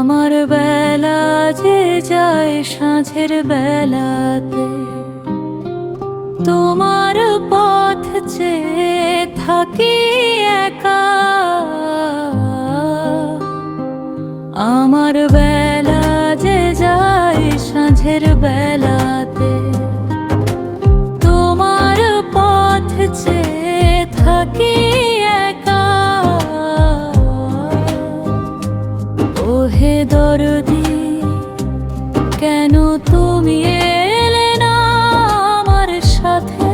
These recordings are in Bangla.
আমার বেলা যে যায় সাঁঝের বেলাতে, তোমার পথ চেয়ে থাকি একা। আমার বেলা যে যায় সাঁঝের বেলা ওহে দরদি, কেন তুমি এলে না আমার সাথে?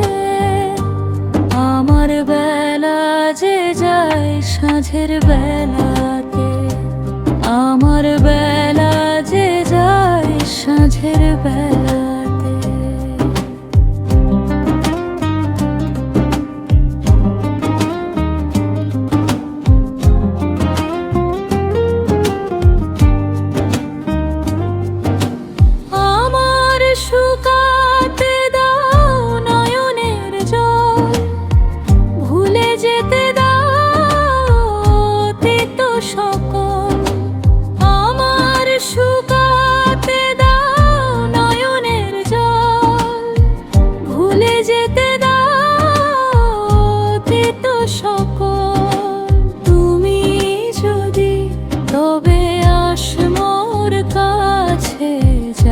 আমার বেলা যে যায় সাঁঝের বেলাতে, আমার বেলা যে যায় সাঁঝের বেলাতে।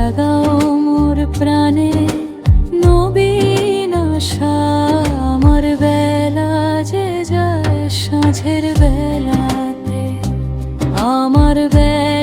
জাগাও প্রাণে নবীন আমার বেলা যে আমার বেলা